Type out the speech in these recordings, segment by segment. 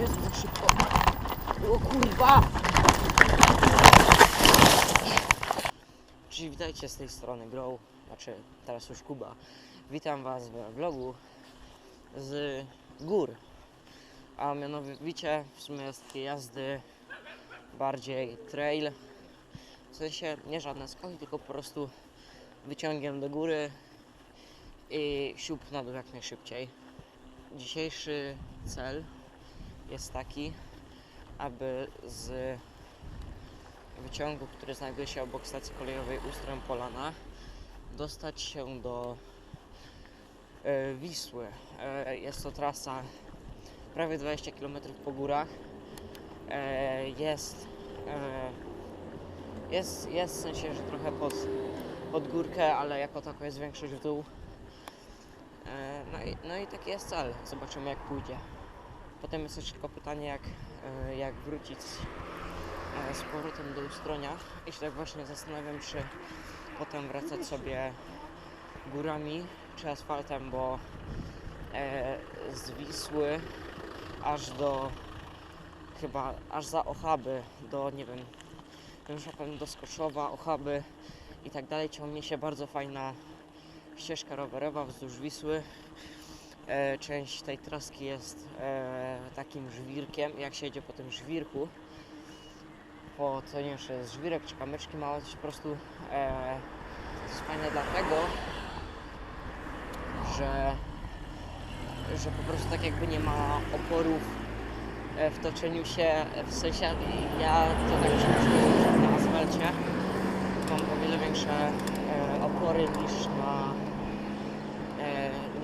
Jezu, tak szybko. O kurwa! Cześć, witajcie z tej strony Grow, znaczy teraz już Kuba. Witam Was w vlogu z gór. A mianowicie w sumie jest takie jazdy bardziej trail. W sensie nie żadne skoki, tylko po prostu wyciągiem do góry i siup na dół jak najszybciej. Dzisiejszy cel jest taki, aby z wyciągu, który znajduje się obok stacji kolejowej Ustrem Polana, dostać się do e, Wisły. E, jest to trasa prawie 20 km po górach. E, jest, jest, jest w sensie, że trochę pod, pod górkę, ale jako tako jest większość w dół. No, i, no i taki jest cel. Zobaczymy jak pójdzie. Potem jest jeszcze tylko pytanie, jak, e, jak wrócić e, z powrotem do Ustronia. I się tak właśnie zastanawiam, czy potem wracać sobie górami, czy asfaltem, bo e, z Wisły aż do chyba aż za Ochaby, do nie wiem, na pewno do Skoszowa, Ochaby i tak dalej ciągnie się bardzo fajna ścieżka rowerowa wzdłuż Wisły. E, część tej traski jest e, takim żwirkiem. Jak się jedzie po tym żwirku, po co nie wiem, czy jest żwirek czy kamyczki małe, to się po prostu e, to jest fajne dlatego, że, że po prostu tak jakby nie ma oporów w toczeniu się, w sensie ja to tak się na asfalcie mam o wiele większe opory niż na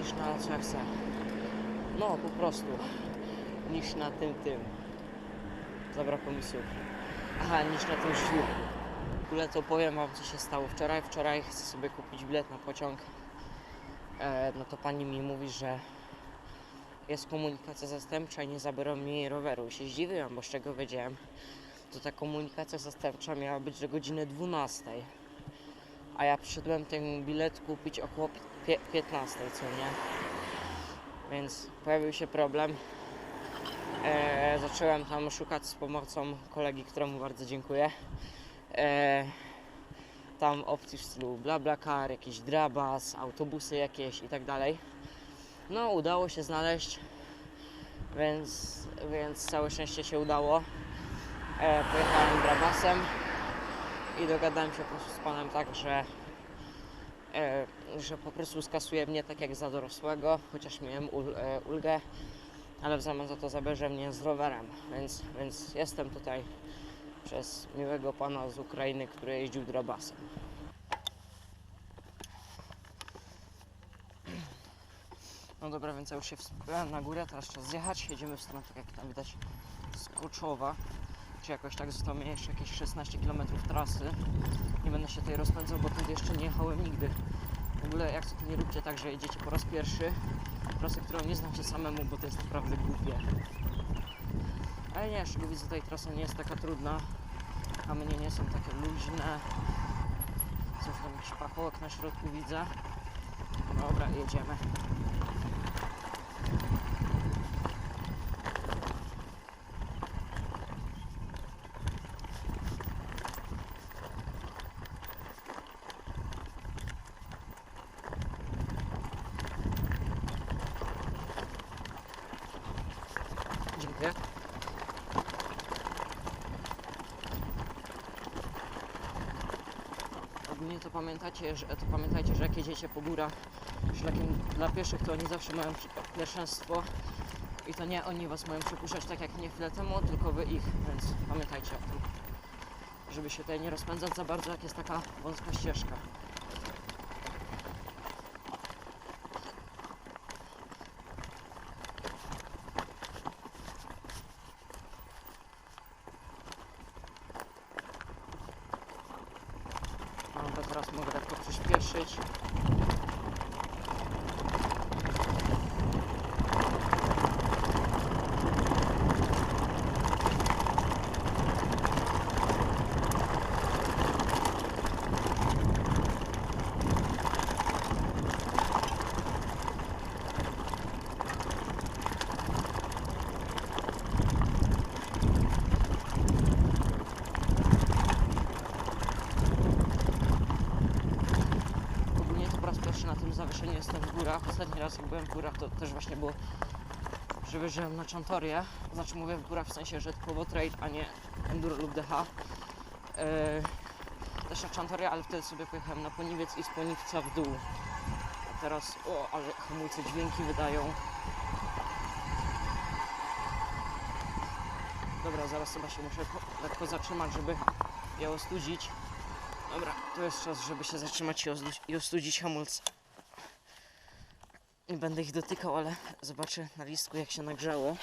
niż na chcę. No po prostu niż na tym tym. Zabrakło mi. Aha, niż na tym żwirku. W ogóle to powiem wam co się stało wczoraj. Wczoraj chcę sobie kupić bilet na pociąg. E, no to pani mi mówi, że jest komunikacja zastępcza i nie zabiorą mi roweru. I się zdziwiłem, bo z czego wiedziałem, to ta komunikacja zastępcza miała być do godziny 12 a ja przyszedłem ten bilet kupić około 15, co nie? Więc pojawił się problem. E, zacząłem tam szukać z pomocą kolegi, któremu bardzo dziękuję. E, tam opcji w stylu BlaBlaCar, jakiś Drabas, autobusy jakieś i tak dalej. No, udało się znaleźć, więc, więc całe szczęście się udało. E, pojechałem Drabasem i dogadałem się po prostu z panem tak, że, e, że po prostu skasuje mnie tak jak za dorosłego, chociaż miałem e, ulgę, ale w zamian za to zabierze mnie z rowerem, więc, więc jestem tutaj przez miłego pana z Ukrainy, który jeździł drabasem. No dobra, więc ja już się wspierałem na górę, teraz czas zjechać, jedziemy w stronę, tak jak tam widać, Skoczowa czy jakoś tak zostało mi jeszcze jakieś 16 km trasy. Nie będę się tutaj rozpędzał, bo tu jeszcze nie jechałem nigdy. W ogóle jak to nie róbcie tak, że jedziecie po raz pierwszy trasę, którą nie znacie samemu, bo to jest naprawdę głupie. Ale nie, szczególnie tutaj trasa nie jest taka trudna. Kamienie nie są takie luźne. Coś tam jakiś pachołek na środku widzę. Dobra, jedziemy. Dziękuję. Ogólnie to pamiętacie, że, to pamiętajcie, że jak jedziecie po górach szlakiem dla pieszych, to oni zawsze mają pierwszeństwo i to nie oni was mają przypuszczać tak jak nie chwilę temu, tylko wy ich, więc pamiętajcie o tym. Żeby się tutaj nie rozpędzać za bardzo, jak jest taka wąska ścieżka. No to teraz mogę lekko przyspieszyć. Górach. Ostatni raz jak byłem w górach to też właśnie było, że wyjeżdżałem na Czantorię. Znaczy mówię w górach w sensie, że typowo trail, a nie enduro lub DH. Yy, też na Czantorię, ale wtedy sobie pojechałem na Poniwiec i z Poniwca w dół. A teraz, o, ale hamulce dźwięki wydają. Dobra, zaraz chyba się muszę lekko zatrzymać, żeby je ostudzić. Dobra, to jest czas, żeby się zatrzymać i ostudzić hamulce. Nie będę ich dotykał, ale zobaczę na listku jak się nagrzało.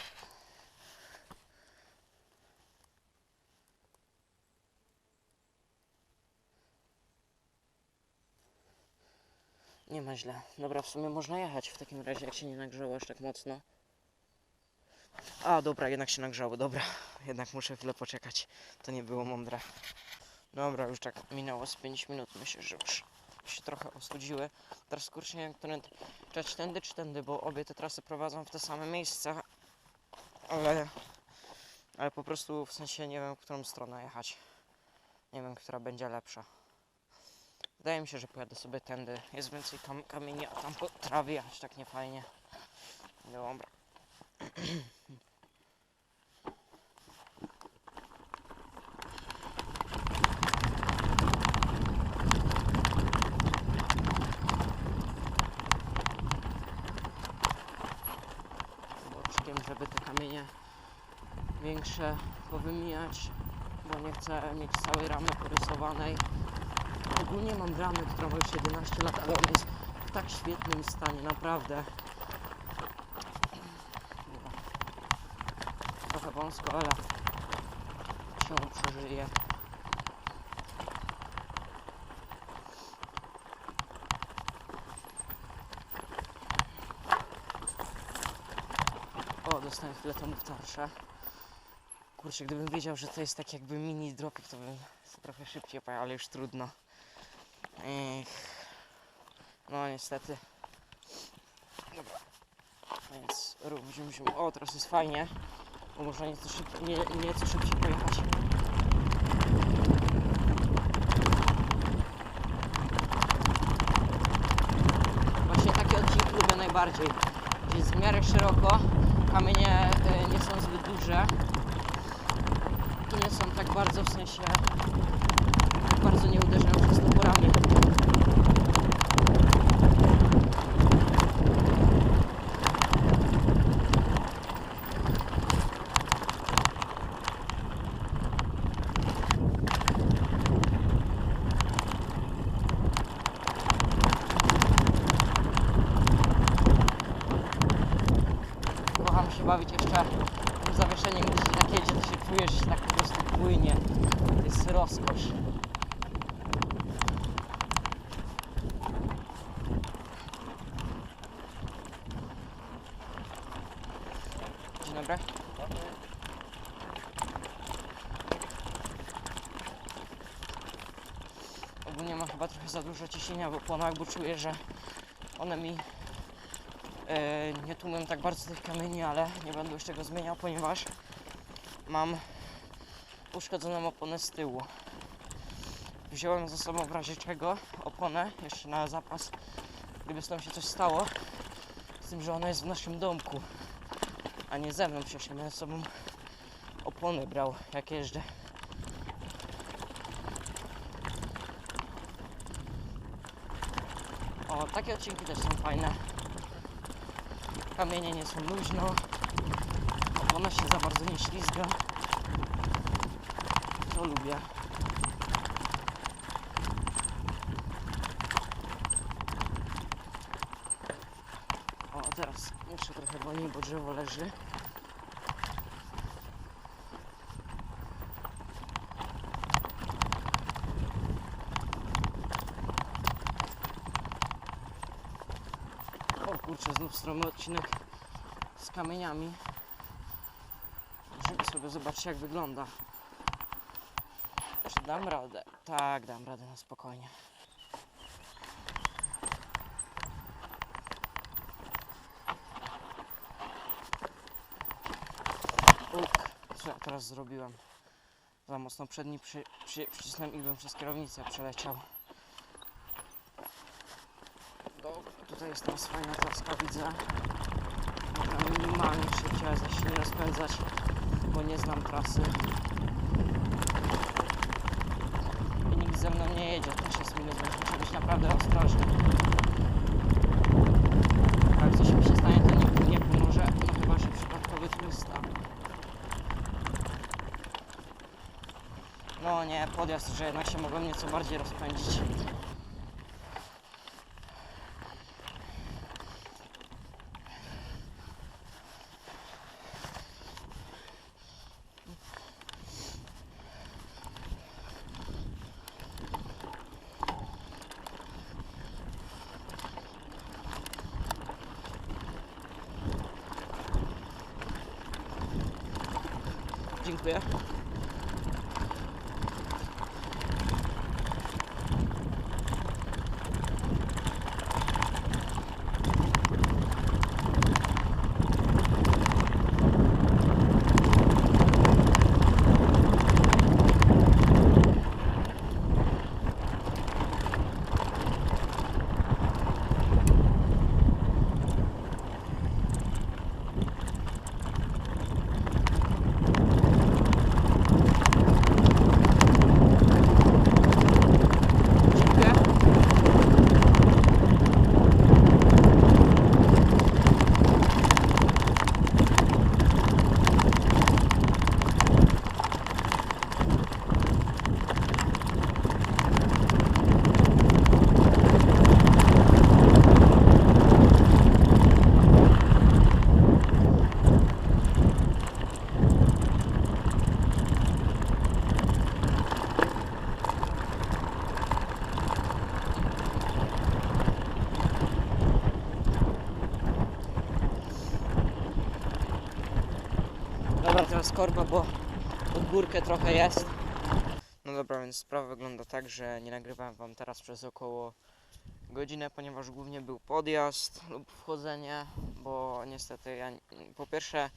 Nie ma źle. Dobra, w sumie można jechać w takim razie, jak się nie nagrzało aż tak mocno. A, dobra, jednak się nagrzało, dobra. Jednak muszę chwilę poczekać. To nie było mądre. Dobra, już tak minęło z 5 minut. Myślę, że już się trochę ostudziły. Teraz kurczę nie wiem, który czy tędy, czy tędy, bo obie te trasy prowadzą w te same miejsca. Ale, ale po prostu w sensie nie wiem, w którą stronę jechać. Nie wiem, która będzie lepsza. Wydaje mi się, że pojadę sobie tędy. Jest więcej kam kamieni, a tam po trawie aż tak nie fajnie. Dobra. boczkiem, żeby te kamienie większe powymijać, bo nie chcę mieć całej ramy porysowanej. Ogólnie mam ramę, która ma już 11 lat, ale ona jest w tak świetnym stanie, naprawdę. Trochę wąsko, ale się przeżyje. O, dostałem chwilę temu w tarczę. Kurczę, gdybym wiedział, że to jest tak jakby mini dropik, to bym trochę szybciej pojechał, ale już trudno. Ech. No niestety. Dobra. Więc rób, zium, zium. O, teraz jest fajnie. Bo można nieco, szyb, nie, nieco szybciej pojechać. Właśnie takie odcinki lubię najbardziej. Gdzie jest w miarę szeroko, kamienie y, nie są zbyt duże nie są tak bardzo w sensie tak bardzo nie uderzają przez toporami. Kocham się bawić jeszcze tym zawieszeniem, gdy się tak jedzie, to się czujesz, że tak po prostu płynie. To jest rozkosz. Dobry. Ogólnie mam chyba trochę za dużo ciśnienia w oponach, bo czuję, że one mi e, nie tłumią tak bardzo tych kamieni, ale nie będę już tego zmieniał, ponieważ mam uszkodzoną oponę z tyłu. Wziąłem ze sobą w razie czego oponę jeszcze na zapas, gdyby z się coś stało. Z tym, że ona jest w naszym domku, a nie ze mną. Przecież ja będę sobą opony brał, jak jeżdżę. O, takie odcinki też są fajne. Kamienie nie są luźno. Opona się za bardzo nie ślizga. To lubię. O, teraz wolniej, bo drzewo leży. O kurczę, znów stromy odcinek z kamieniami. Żeby sobie zobaczyć jak wygląda. Czy dam radę? Tak, dam radę na spokojnie. Teraz zrobiłem? Za mocno przedni przy, przy, przycisnąłem i bym przez kierownicę przeleciał. Dobra, tutaj jest teraz fajna traska, widzę. Można minimalnie szybciej, ale się nie rozpędzać, bo nie znam trasy. I nikt ze mną nie jedzie, też jest minus, więc muszę być naprawdę ostrożny. Jak coś mi się stanie, to nikt mi nie pomoże, no chyba, że przypadkowy turysta. No nie, podjazd, że jednak się mogłem nieco bardziej rozpędzić. Dziękuję. Dobra, teraz korba, bo pod górkę trochę jest. No dobra, więc sprawa wygląda tak, że nie nagrywałem wam teraz przez około godzinę, ponieważ głównie był podjazd lub wchodzenie, bo niestety ja po pierwsze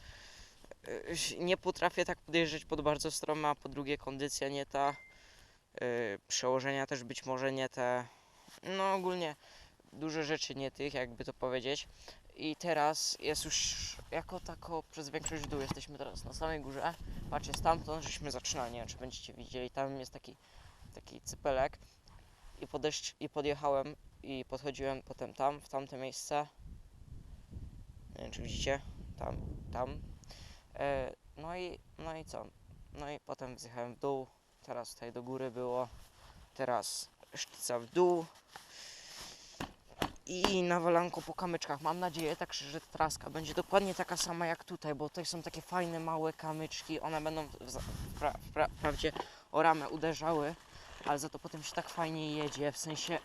y, nie potrafię tak podjeżdżać pod bardzo stroma, a po drugie kondycja nie ta, y, przełożenia też być może nie te, no ogólnie dużo rzeczy nie tych, jakby to powiedzieć. I teraz jest już jako tako przez większość w dół. Jesteśmy teraz na samej górze. Patrzcie, stamtąd żeśmy zaczynali. Nie wiem, czy będziecie widzieli. Tam jest taki, taki cypelek. I, podejść, I podjechałem i podchodziłem potem tam, w tamte miejsce. Nie wiem, czy widzicie. Tam, tam. E, no i, no i co? No i potem zjechałem w dół. Teraz tutaj do góry było. Teraz sztyca w dół i nawalanko po kamyczkach. Mam nadzieję tak, że traska będzie dokładnie taka sama jak tutaj, bo tutaj są takie fajne małe kamyczki. One będą wprawdzie o ramę uderzały, ale za to potem się tak fajnie jedzie. W sensie,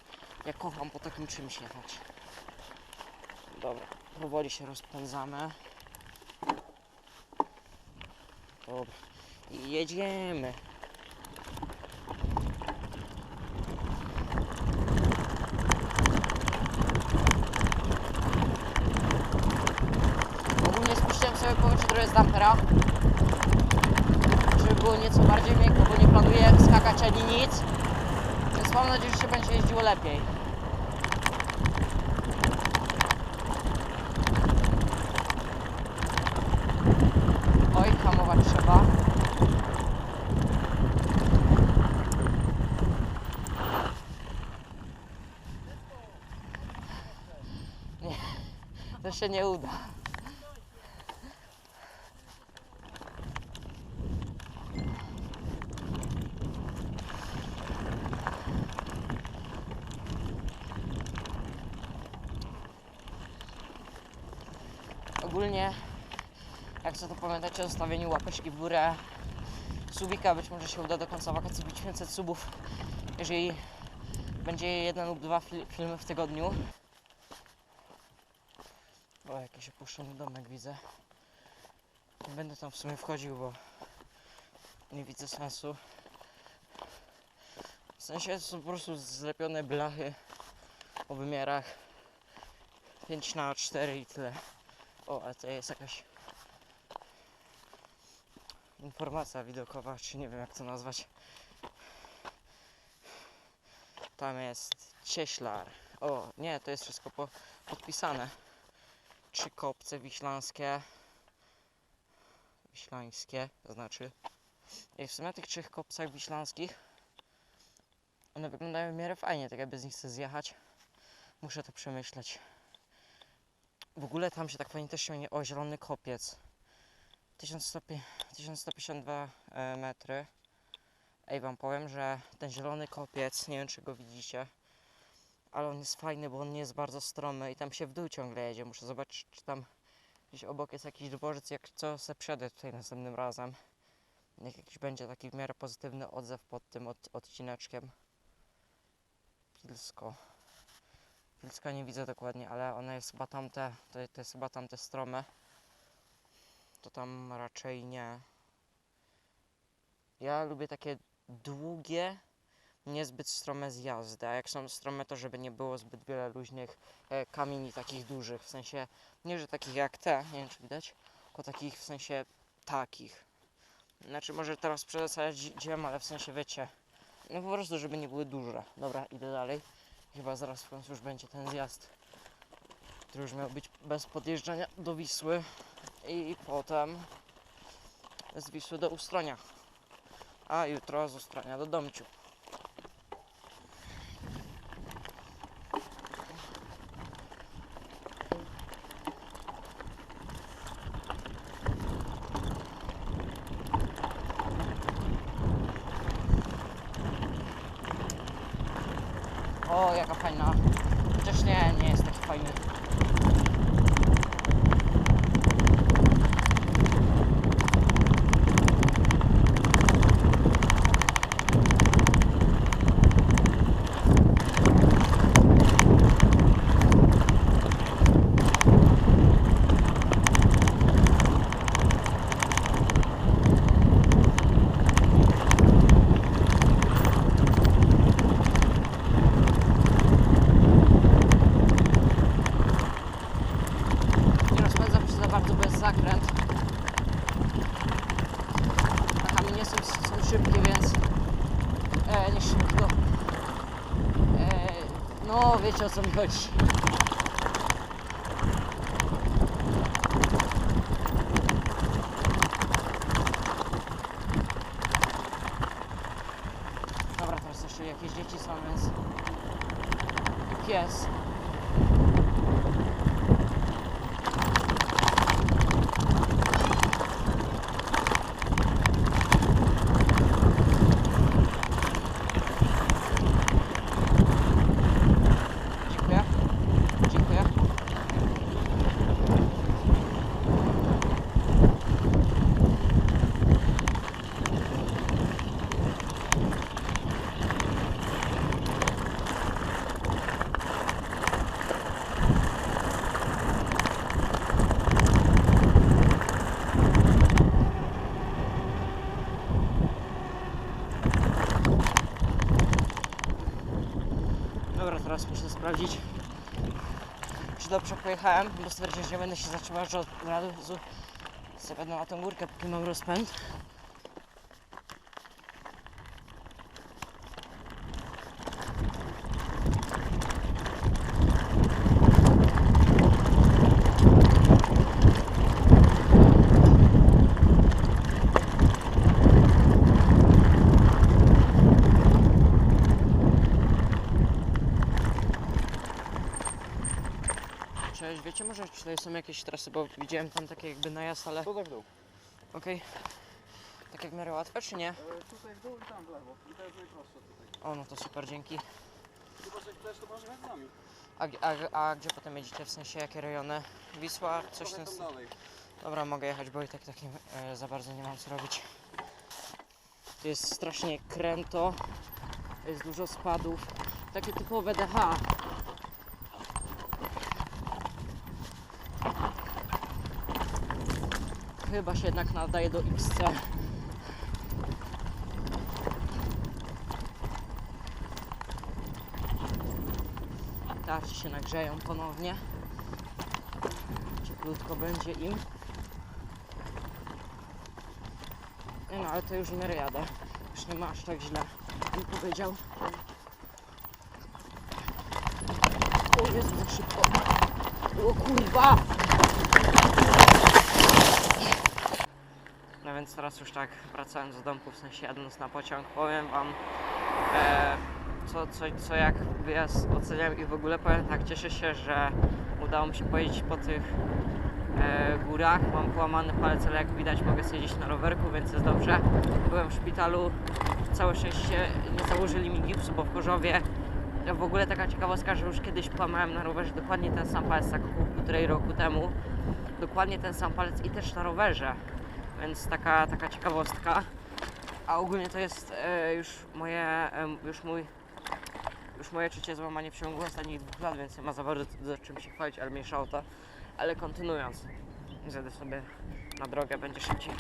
ja kocham po takim czymś jechać. Dobra, powoli się rozpędzamy. Dobra, i jedziemy. Ogólnie spuściłem trochę z dampera, żeby było nieco bardziej miękko, bo nie planuję skakać ani nic, więc mam nadzieję, że się będzie jeździło lepiej. Oj, hamować trzeba. To się nie uda. Ogólnie, jak pamiętacie o zostawieniu łapeczki w górę, subika, być może się uda do końca wakacji bić 500 subów, jeżeli będzie jeden lub dwa fil- filmy w tygodniu. O, jakiś opuszczony domek widzę. Nie będę tam w sumie wchodził, bo nie widzę sensu. W sensie to są po prostu zlepione blachy o wymiarach 5 na 4 i tyle. O, a to jest jakaś informacja widokowa, czy nie wiem jak to nazwać. Tam jest cieślar. O, nie, to jest wszystko po, podpisane. Trzy kopce wiślańskie. Wiślańskie, to znaczy. I w sumie tych trzech kopcach wiślańskich one wyglądają w miarę fajnie, tak jakby z nich chcę zjechać. Muszę to przemyśleć. W ogóle tam się tak fajnie też ciągnie, o zielony kopiec. 1100 1152 e, metry. Ej, wam powiem, że ten zielony kopiec, nie wiem czy go widzicie, ale on jest fajny, bo on nie jest bardzo stromy i tam się w dół ciągle jedzie. Muszę zobaczyć, czy tam gdzieś obok jest jakiś dworzec, jak co se przedę tutaj następnym razem. Niech jakiś będzie taki w miarę pozytywny odzew pod tym od, odcineczkiem. Pilsko. Pilska nie widzę dokładnie, ale ona jest chyba tamte, to, to jest chyba tamte strome. To tam raczej nie. Ja lubię takie długie, niezbyt strome zjazdy, a jak są strome, to żeby nie było zbyt wiele luźnych e, kamieni takich dużych, w sensie nie, że takich jak te, nie wiem czy widać, tylko takich w sensie takich. Znaczy może teraz przesadzać dziem, ale w sensie wiecie, no po prostu żeby nie były duże. Dobra, idę dalej. Chyba zaraz w końcu już będzie ten zjazd, który już miał być bez podjeżdżania do Wisły i potem z Wisły do Ustronia, a jutro z Ustronia do Domciu. O, jaka fajna. Chociaż nie, nie jest taki fajny. Nie rozpędzam się za bardzo, bo jest zakręt. A kamienie są, są szybkie, więc... E, nie szybko. E, no, wiecie o co mi chodzi. Dobra, teraz jeszcze jakieś dzieci są, więc... I pies. Dziękuję. Dziękuję. Dobra, teraz muszę sprawdzić, czy dobrze pojechałem, bo stwierdziłem, że nie będę się zatrzymał, że od razu sobie będę na tą górkę, póki mam rozpęd. Cześć, wiecie może, czy tutaj są jakieś trasy, bo widziałem tam takie jakby najazd, ale Tutaj w dół. okej. Tak jak w miarę łatwe, czy nie? E, tutaj w dół i tam w lewo. I to jest najprostsze tutaj. O, no to super, dzięki. Chyba, że chcesz, to możesz z nami. A, a, a gdzie potem jedziecie, w sensie jakie rejony? Wisła, coś ten dalej. Dobra, mogę jechać, bo i tak, tak nie, e, za bardzo nie mam co robić. Tu jest strasznie kręto, jest dużo spadów, takie typowe DH. Chyba się jednak nadaje do XC. Tarci się nagrzeją ponownie. Cieplutko będzie im. Nie no, ale to już miarę jadę. Już nie ma aż tak źle. Bym powiedział. O Jezu, za szybko. O kurwa! Więc teraz już tak wracając do domku, w sensie jadąc na pociąg, powiem wam e, co, co, co jak wyjazd oceniam i w ogóle powiem tak, cieszę się, że udało mi się pojeździć po tych e, górach. Mam połamany palec, ale jak widać mogę sobie jeździć na rowerku, więc jest dobrze. Byłem w szpitalu, całe szczęście nie założyli mi gipsu, bo w Chorzowie w ogóle taka ciekawostka, że już kiedyś połamałem na rowerze dokładnie ten sam palec, tak półtorej roku temu. Dokładnie ten sam palec i też na rowerze, więc taka, taka ciekawostka. A ogólnie to jest e, już moje, em, już mój, już moje trzecie złamanie w ciągu ostatnich dwóch lat, więc nie ma za bardzo do czym się chwalić, ale mniejsza o to. Ale kontynuując, zjadę sobie na drogę, będzie szybciej.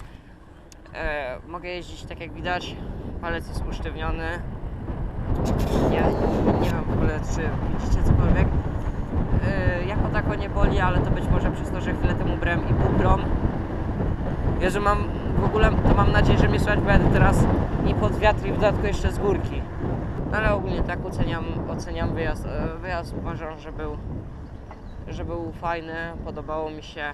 E, mogę jeździć tak jak widać, palec jest usztywniony. Nie, nie wiem w ogóle czy widzicie cokolwiek. E, jako tako nie boli, ale to być może przez to, że chwilę temu brałem i bubrom. Że mam w ogóle, to mam nadzieję, że mnie słychać, bo jadę teraz i pod wiatr i w dodatku jeszcze z górki. Ale ogólnie tak oceniam, oceniam wyjazd. E, Wyjazd uważam, że był, że był fajny, podobało mi się.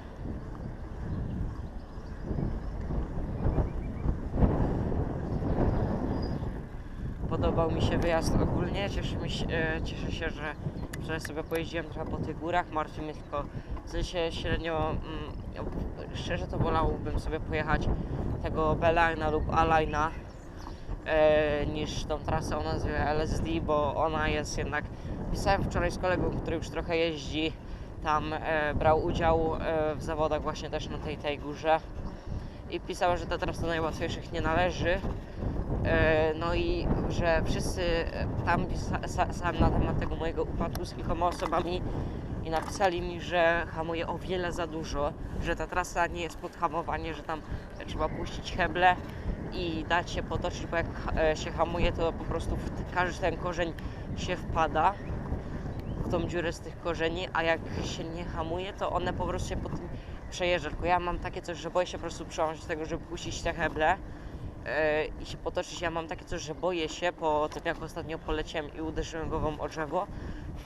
Podobał mi się wyjazd ogólnie, cieszę, mi się, e, cieszę się, że wczoraj sobie pojeździłem trochę po tych górach, martwi mnie tylko w sensie średnio, mm, szczerze to wolałbym sobie pojechać tego B-Line'a lub A-Line'a e, niż tą trasę o nazwie LSD, bo ona jest jednak, pisałem wczoraj z kolegą, który już trochę jeździ, tam e, brał udział e, w zawodach właśnie też na tej, tej górze i pisał, że ta trasa do najłatwiejszych nie należy. E, No i że wszyscy e, tam sa- sa- sam na temat tego mojego upadku z kilkoma osobami i napisali mi, że hamuje o wiele za dużo, że ta trasa nie jest pod hamowanie, że tam trzeba puścić heble i dać się potoczyć, bo jak e, się hamuje, to po prostu każdy ten korzeń się wpada w tą dziurę z tych korzeni, a jak się nie hamuje, to one po prostu się po tym przejeżdża. Tylko ja mam takie coś, że boję się po prostu przełączyć tego, żeby puścić te heble i się potoczyć. Ja mam takie coś, że boję się po tym, jak ostatnio poleciałem i uderzyłem głową o drzewo,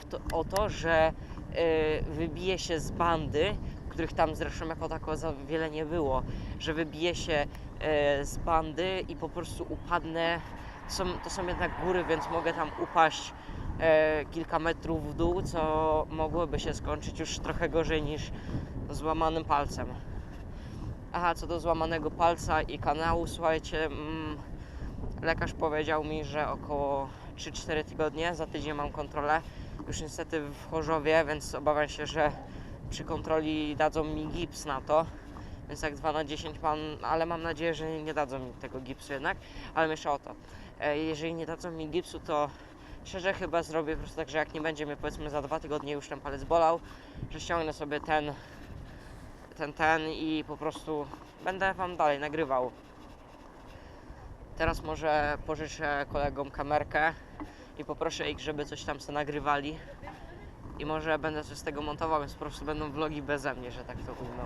to, o to, że e, wybije się z bandy, których tam zresztą jako tako za wiele nie było, że wybije się e, z bandy i po prostu upadnę. Są, to są jednak góry, więc mogę tam upaść e, kilka metrów w dół, co mogłoby się skończyć już trochę gorzej niż złamanym palcem. Aha, co do złamanego palca i kanału, słuchajcie, mm, lekarz powiedział mi, że około 3-4 tygodnie, za tydzień mam kontrolę. Już niestety w Chorzowie, więc obawiam się, że przy kontroli dadzą mi gips na to. Więc jak 2 na 10 mam, ale mam nadzieję, że nie dadzą mi tego gipsu jednak, ale myślę o to. E, Jeżeli nie dadzą mi gipsu, to szczerze chyba zrobię po prostu tak, że jak nie będzie mnie powiedzmy za dwa tygodnie już ten palec bolał, że ściągnę sobie ten, ten, ten i po prostu będę wam dalej nagrywał. Teraz może pożyczę kolegom kamerkę i poproszę ich, żeby coś tam sobie nagrywali. I może będę coś z tego montował, więc po prostu będą vlogi beze mnie, że tak to ujmę.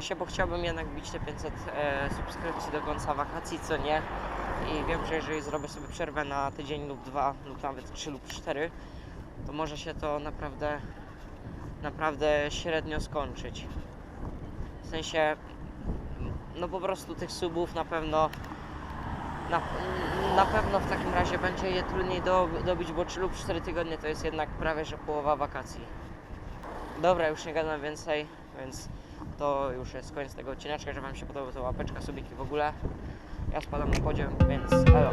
Się, bo chciałbym jednak bić te 500 e, subskrypcji do końca wakacji, co nie. I wiem, że jeżeli zrobię sobie przerwę na tydzień lub dwa, lub nawet trzy lub cztery, to może się to naprawdę, naprawdę średnio skończyć. W sensie, no po prostu tych subów na pewno, na, na pewno w takim razie będzie je trudniej do, dobić, bo 3 lub 4 tygodnie to jest jednak prawie, że połowa wakacji. Dobra, już nie gadam więcej, więc to już jest koniec tego odcineczka, że Wam się podoba to łapeczka, subiki w ogóle. Ja spadam na podział, więc elo.